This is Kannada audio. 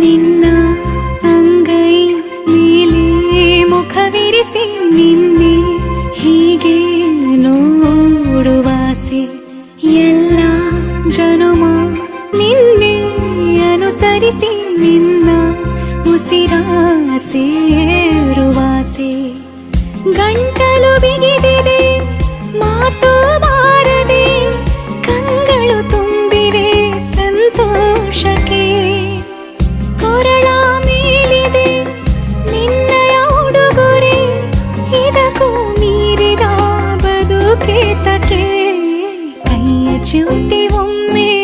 ನಿನ್ನ ಅಂಗೈ ಮೇಲೆ ಮುಖವಿರಿಸಿ ನಿನ್ನೆ ಹೀಗೆ ನೋಡುವಾಸೆ. ಎಲ್ಲ ಜನುಮ ನಿನ್ನೆ ಅನುಸರಿಸಿ ನಿನ್ನ ಉಸಿರಾಸೇರುವಾಸೆ ಗಂಟಲು ಬಿಗಿದಿದೆ, ಮಾತು ಬಾರದೆ ಕಂಗಳು ತುಂಬಿವೆ, ಸಂತೋಷಕ್ಕೆ च्युति उम्मे